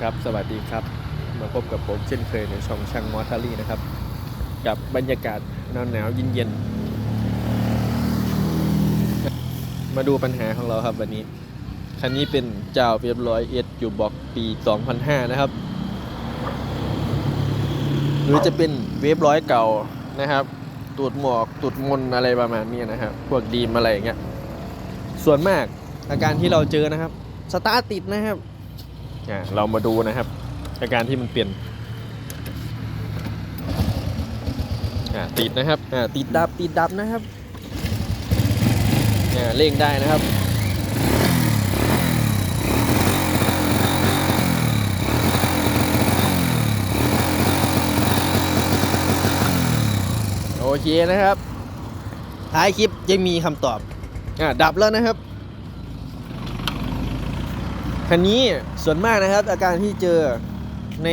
ครับสวัสดีครับ มาพบกับผมเช่นเคยในช่องช่างมอทารี่นะครับ กับบรรยากาศหนาวหนาวเย็นเย็นๆมาดูปัญหาของเราครับวันนี้ คันนี้เป็นเจ้าเรียบร้อยเอสอยู่บอกปี 2005 นะครับ หรือจะเป็นเวฟร้อยเก่านะครับตูดหมอกตูดมนอะไรประมาณนี้นะครับพวกดีมอะไรอย่างเงี้ยส่วนมากอาการที่เราเจอนะครับ สตาร์ติดนะครับ เรามาดูนะครับอาการที่มันเปลี่ยนอ่าติดนะครับอ่าติดดับติดดับนะครับอ่าเร่งได้นะครับโอเคนะครับ ท้ายคลิปยังมีคำตอบอ่าดับแล้วนะครับ คันนี้ส่วนมากนะครับ อาการที่เจอใน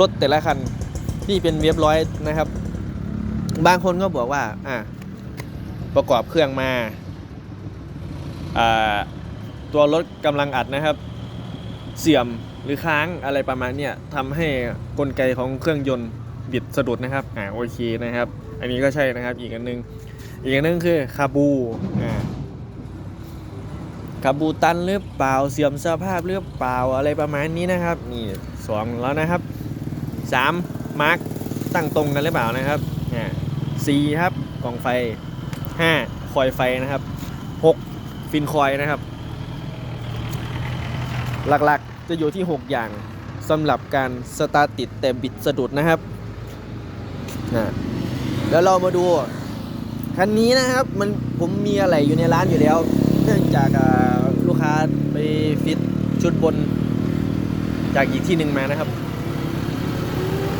รถแต่ละคันที่เป็นเรียบร้อยนะครับ บางคนก็บอกว่าอะประกอบเครื่องมาอ่าตัวรถกำลังอัดนะครับ เสื่อมหรือค้างอะไรประมาณเนี้ยทำให้กลไกของเครื่องยนต์บิดสะดุดนะครับอ่าโอเคนะครับ อันนี้ก็ใช่นะครับอีกอันหนึง อีกอันหนึงคือคาบูอ่า คาบูตันหรือเปล่าเสื่อมสภาพหรือเปล่าอะไรประมาณนี้นะครับนี่สองแล้วนะครับสามมาร์กตั้งตรงกันหรือเปล่านะครับอ่าสี่ครับกล่องไฟห้าคอยไฟนะครับหกฟินคอยนะครับ หลักๆจะอยู่ที่ 6 อย่างสำหรับการสตาร์ติดแต่บิดสะดุดนะครับนะแล้วเรามาดูคันนี้นะครับมันผมมีอะไรอยู่ในร้านอยู่แล้ว เนื่องจากลูกค้าไปฟิตชุดบนจากอีกที่หนึ่งมานะครับ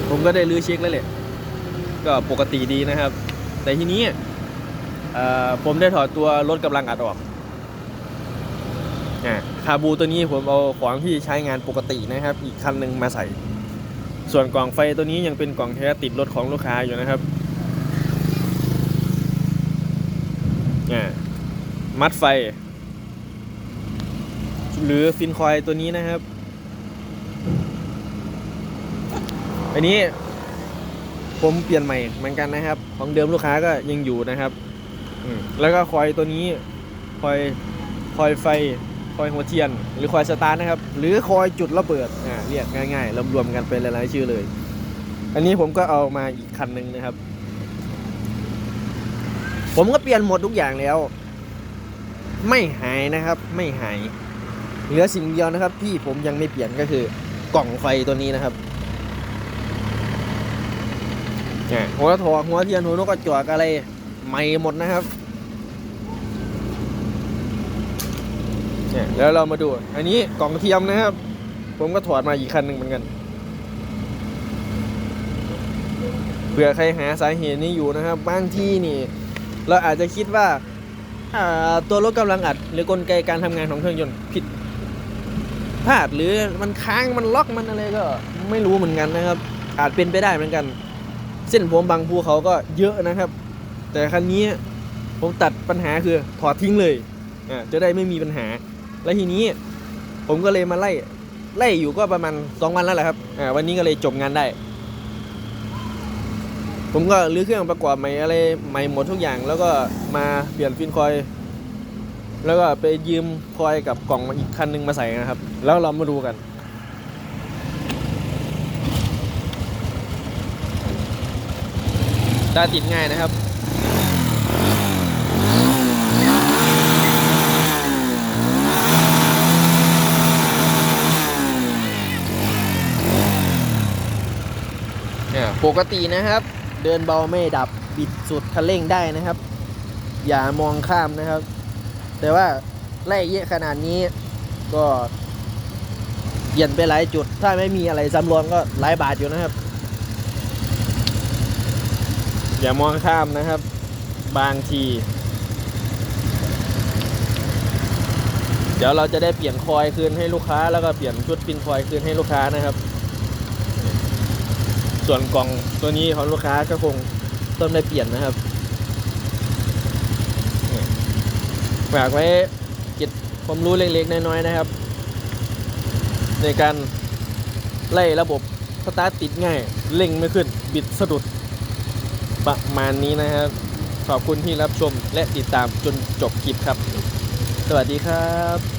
ผมก็ได้รื้อเช็คแล้วแหละก็ปกติดีนะครับ แต่ทีนี้ผมได้ถอดตัวรถกำลังอัดออกอ่าคาบูตัวนี้ผมเอาของที่ใช้งานปกตินะครับ อีกคันหนึ่งมาใส่ ส่วนกล่องไฟตัวนี้ยังเป็นกล่องแท้ติดรถของลูกค้าอยู่นะครับอ่า มัดไฟ หรือฟินคอยตัวนี้นะครับ อันนี้ผมเปลี่ยนใหม่เหมือนกันนะครับ ของเดิมลูกค้าก็ยังอยู่นะครับแล้วก็คอยตัวนี้คอยคอยไฟคอยหัวเทียน หรือคอยสตาร์ทนะครับ หรือคอยจุดระเบิดอ่าเรียกง่ายๆรวมๆกันเป็นหลายๆชื่อเลย อันนี้ผมก็เอามาอีกคันหนึ่งนะครับ ผมก็เปลี่ยนหมดทุกอย่างแล้ว ไม่หายนะครับ ไม่หาย เหลือสิ่งเดียวนะครับ ที่ผมยังไม่เปลี่ยนก็คือกล่องไฟตัวนี้นะครับเนี่ยหัวถอดหัวเทียนหัวนกกระจอกอะไรใหม่หมดนะครับเนี่ยแล้วเรามาดู อันนี้กล่องเทียมนะครับ ผมก็ถอดมาอีกคันหนึ่งเหมือนกันเผื่อใครหาสาเหตุนี้อยู่นะครับบางที่นี่ เราอาจจะคิดว่า ตัวรถกำลังอัด หรือกลไกการทำงานของเครื่องยนต์ผิดพลาดหรือมันค้างมันล็อกมันอะไรก็ไม่รู้เหมือนกันนะครับ อาจเป็นไปได้เหมือนกัน เส้นผมบางภูเขาก็เยอะนะครับ แต่คันนี้ผมตัดปัญหาคือถอดทิ้งเลยจะได้ไม่มีปัญหา และทีนี้ผมก็เลยมาไล่ไล่อยู่ก็ประมาณ 2 วันแล้วแหละครับวันนี้ก็เลยจบงานได้ ผมก็รื้อเครื่องประกอบใหม่อะไรใหม่หมดทุกอย่าง แล้วก็มาเปลี่ยนฟินคอย แล้วก็ไปยืมคอยกับกล่องมาอีกคันหนึงมาใส่นะครับ แล้วเรามาดูกันได้ติดง่ายนะครับเนี่ยปกตินะครับ เดินเบาไม่ดับบิดสุดคันเร่งได้นะครับ อย่ามองข้ามนะครับ แต่ว่าไล่เยอะขนาดนี้ก็เปลี่ยนไปหลายจุด ถ้าไม่มีอะไรซ้ำรองก็หลายบาทอยู่นะครับ อย่ามองข้ามนะครับ บางที เดี๋ยวเราจะได้เปลี่ยนคอยคืนให้ลูกค้า แล้วก็เปลี่ยนชุดปินคอยคืนให้ลูกค้านะครับ ส่วนกล่องตัวนี้ของลูกค้าก็คงต้องได้เปลี่ยนนะครับฝากไว้เก็บความรู้เล็กๆ น้อยๆนะครับ ในการไล่ระบบสตาร์ทติดง่ายเร่งไม่ขึ้น บิดสะดุดประมาณนี้นะครับ ขอบคุณที่รับชมและติดตามจนจบคลิปครับ สวัสดีครับ